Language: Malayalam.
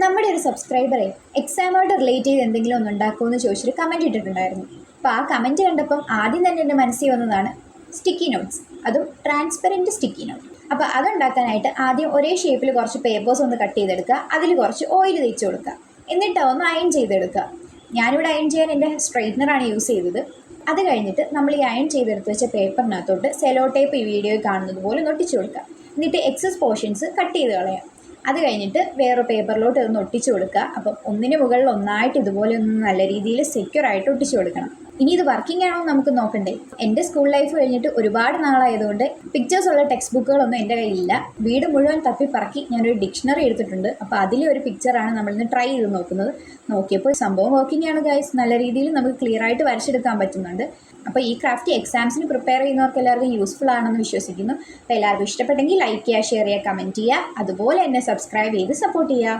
നമ്മുടെ ഒരു സബ്സ്ക്രൈബറെ എക്സാമോട് റിലേറ്റ് ചെയ്ത് എന്തെങ്കിലും ഒന്ന് ഉണ്ടാക്കുമെന്ന് ചോദിച്ചൊരു കമന്റ് ഇട്ടിട്ടുണ്ടായിരുന്നു. അപ്പോൾ ആ കമന്റ് കണ്ടപ്പം ആദ്യം തന്നെ എന്റെ മനസ്സിൽ വന്നതാണ് സ്റ്റിക്കി നോട്ട്സ് അതും ട്രാൻസ്പെറന്റ് സ്റ്റിക്കി നോട്ട് അപ്പോൾ അതുണ്ടാക്കാനായിട്ട് ആദ്യം ഒരേ ഷേപ്പിൽ കുറച്ച് പേപ്പേഴ്സ് ഒന്ന് കട്ട് ചെയ്തെടുക്കുക. അതിൽ കുറച്ച് ഓയിൽ തേച്ച് കൊടുക്കുക. എന്നിട്ട് ഒന്ന് അയൺ ചെയ്തെടുക്കുക. ഞാനിവിടെ അയൺ ചെയ്യാൻ എന്റെ സ്ട്രൈറ്റ്നറാണ് യൂസ് ചെയ്തത്. അത് കഴിഞ്ഞിട്ട് നമ്മൾ ഈ അയൺ ചെയ്തെടുത്ത് വെച്ച പേപ്പറിനകത്തോട്ട് സെലോ ടേപ്പ് ഈ വീഡിയോയിൽ കാണുന്നത് പോലെ ഒട്ടിച്ചു കൊടുക്കുക. എന്നിട്ട് എക്സസ് പോർഷൻസ് കട്ട് ചെയ്ത് കളയാം അത് കഴിഞ്ഞിട്ട് വേറെ പേപ്പറിലോട്ട് ഒന്ന് ഒട്ടിച്ചു കൊടുക്കുക. അപ്പം ഒന്നിന് മുകളിൽ ഒന്നായിട്ട് ഇതുപോലെ ഒന്ന് നല്ല രീതിയിൽ സെക്യൂർ ആയിട്ട് ഒട്ടിച്ചു കൊടുക്കണം. ഇനി ഇത് വർക്കിംഗ് ആണോ നമുക്ക് നോക്കണ്ടേ. എന്റെ സ്കൂൾ ലൈഫ് കഴിഞ്ഞിട്ട് ഒരുപാട് നാളായതുകൊണ്ട് പിക്ചേഴ്സ് ഉള്ള ടെക്സ്റ്റ് ബുക്കുകളൊന്നും എന്റെ കയ്യിലില്ല. വീട് മുഴുവൻ തപ്പി പറക്കി ഞാനൊരു ഡിക്ഷണറി എടുത്തിട്ടുണ്ട്. അപ്പോൾ അതിലെ ഒരു പിക്ചറാണ് നമ്മളിന്ന് ട്രൈ ചെയ്ത് നോക്കുന്നത്. നോക്കിയപ്പോൾ സംഭവം വർക്കിംഗ് ആണ് ഗൈസ് നല്ല രീതിയിൽ നമുക്ക് ക്ലിയർ ആയിട്ട് വരച്ചെടുക്കാൻ പറ്റുന്നുണ്ട്. അപ്പോൾ ഈ ക്രാഫ്റ്റ് എക്സാംസിന് പ്രിപ്പയർ ചെയ്യുന്നവർക്ക് എല്ലാവർക്കും യൂസ്ഫുൾ ആണെന്ന് വിശ്വസിക്കുന്നു. അപ്പോൾ എല്ലാവർക്കും ഇഷ്ടപ്പെട്ടെങ്കിൽ ലൈക്ക് ചെയ്യുക ഷെയർ ചെയ്യുക കമന്റ് ചെയ്യുക. അതുപോലെ എന്നെ സബ്സ്ക്രൈബ് ചെയ്ത് സപ്പോർട്ട് ചെയ്യുക.